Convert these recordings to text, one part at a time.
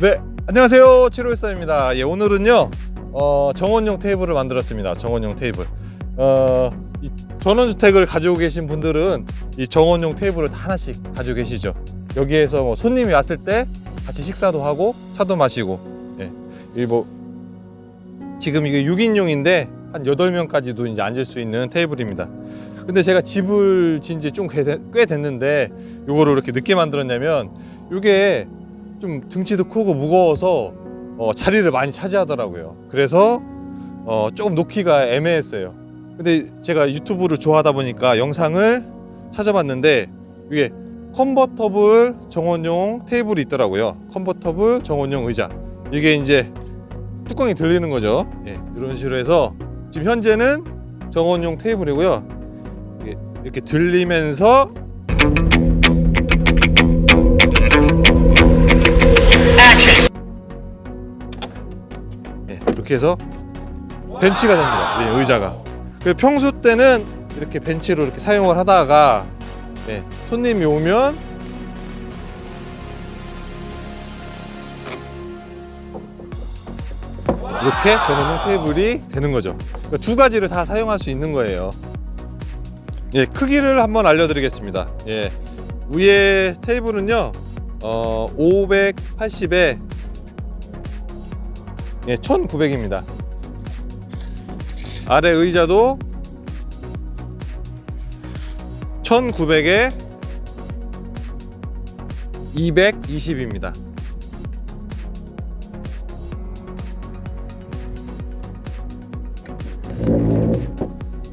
네, 안녕하세요. 7호일사입니다. 예, 오늘은요, 어, 정원용 테이블을 만들었습니다. 정원용 테이블. 어, 이 전원주택을 가지고 계신 분들은 이 정원용 테이블을 다 하나씩 가지고 계시죠. 여기에서 뭐 손님이 왔을 때 같이 식사도 하고 차도 마시고, 예, 이 뭐, 지금 이게 6인용인데 한 8명까지도 이제 앉을 수 있는 테이블입니다. 근데 제가 집을 지은 지좀꽤 됐는데 요거를 이렇게 늦게 만들었냐면 이게 좀 등치도 크고 무거워서 어, 자리를 많이 차지하더라고요. 그래서 어, 조금 놓기가 애매했어요. 근데 제가 유튜브를 좋아하다 보니까 영상을 찾아봤는데 이게 컨버터블 정원용 테이블이 있더라고요. 컨버터블 정원용 의자. 이게 이제 뚜껑이 들리는 거죠. 예, 이런 식으로 해서 지금 현재는 정원용 테이블이고요. 이렇게 들리면서 이렇게 해서 벤치가 됩니다. 네, 의자가. 그 평소 때는 이렇게 벤치로 이렇게 사용을 하다가 네, 손님이 오면 이렇게 전원용 테이블이 되는 거죠. 그러니까 두 가지를 다 사용할 수 있는 거예요. 예, 크기를 한번 알려드리겠습니다. 예, 위에 테이블은요, 어, 580에 예, 1900입니다. 아래 의자도 1900에 220입니다.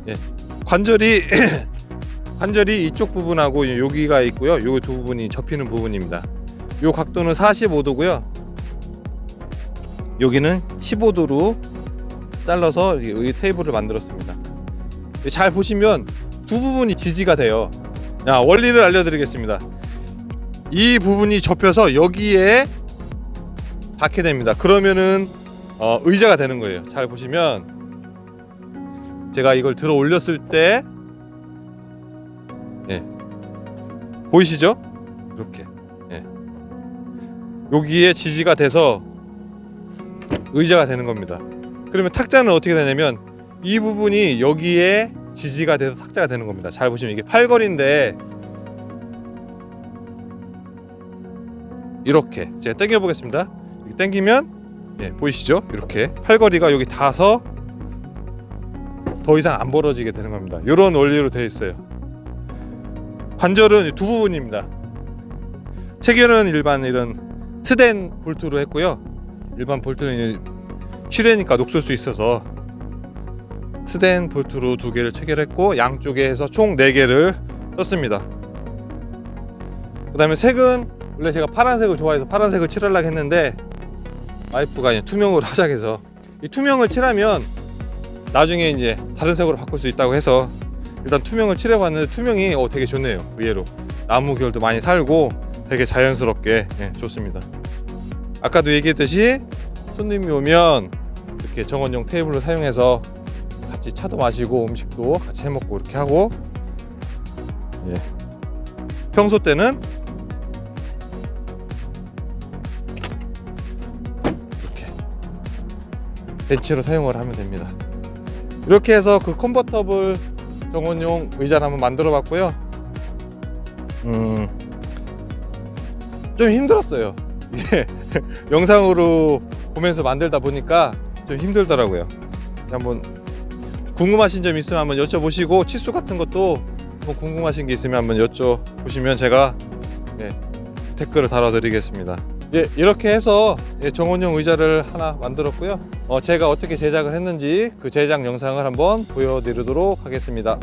예, 관절이 관절이 이쪽 부분하고 여기가 있고요. 요두 부분이 접히는 부분입니다. 요 각도는 45도고요. 여기는 15도로 잘라서 이 테이블을 만들었습니다. 잘 보시면 두 부분이 지지가 돼요. 자, 원리를 알려드리겠습니다. 이 부분이 접혀서 여기에 닿게 됩니다. 그러면은 어, 의자가 되는 거예요. 잘 보시면 제가 이걸 들어 올렸을 때 예. 보이시죠? 이렇게 예. 여기에 지지가 돼서 의자가 되는 겁니다. 그러면 탁자는 어떻게 되냐면 이 부분이 여기에 지지가 돼서 탁자가 되는 겁니다. 잘 보시면 이게 팔걸인데 이렇게 제가 당겨 보겠습니다. 당기면 예, 보이시죠? 이렇게 팔걸이가 여기 닿아서 더 이상 안 벌어지게 되는 겁니다. 이런 원리로 되어 있어요. 관절은 두 부분입니다. 체결은 일반 이런 스댄 볼트로 했고요. 일반 볼트는 실외니까 녹슬 수 있어서 스댄 볼트로 두 개를 체결했고 양쪽에 해서 총 네 개를 썼습니다. 그다음에 색은 원래 제가 파란색을 좋아해서 파란색을 칠하려고 했는데 와이프가 투명으로 하자 해서 이 투명을 칠하면 나중에 이제 다른 색으로 바꿀 수 있다고 해서 일단 투명을 칠해봤는데 투명이 어, 되게 좋네요 의외로 나무 결도 많이 살고 되게 자연스럽게 예, 좋습니다 아까도 얘기했듯이 손님이 오면 이렇게 정원용 테이블을 사용해서 같이 차도 마시고 음식도 같이 해 먹고 이렇게 하고. 예. 평소 때는 이렇게 벤치로 사용을 하면 됩니다. 이렇게 해서 그 컨버터블 정원용 의자를 한번 만들어 봤고요. 음, 좀 힘들었어요 이게 영상으로 보면서 만들다 보니까 좀 힘들더라고요. 한번 궁금하신 점 있으면 한번 여쭤보시고 치수 같은 것도 뭐 궁금하신 게 있으면 한번 여쭤보시면 제가 예, 댓글을 달아드리겠습니다. 예, 이렇게 해서 예, 정원용 의자를 하나 만들었고요. 어, 제가 어떻게 제작을 했는지 그 제작 영상을 한번 보여드리도록 하겠습니다.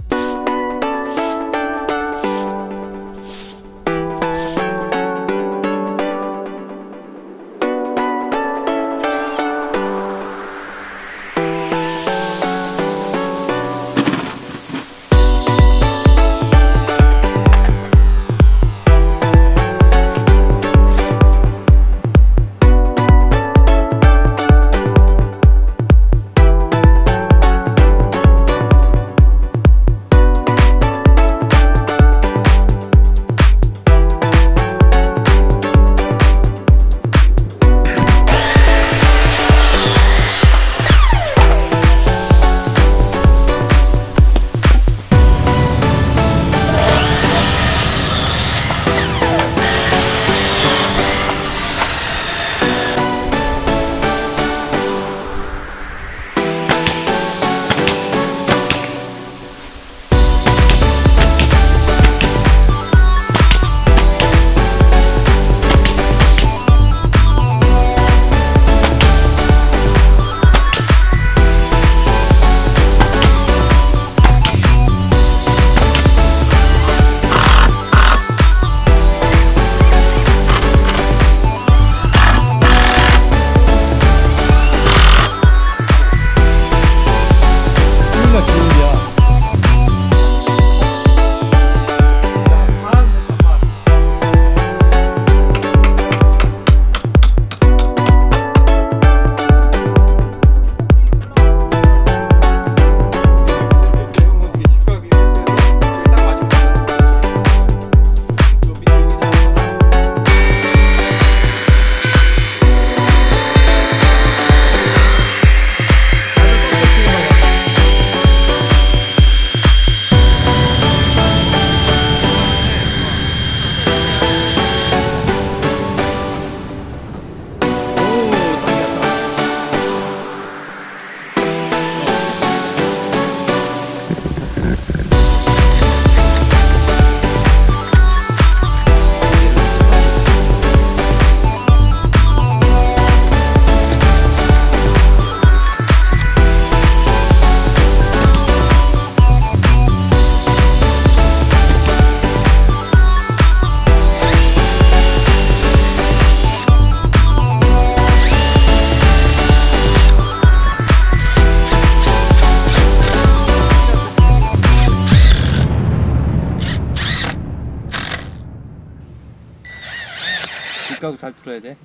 가고 잘 들어야 돼.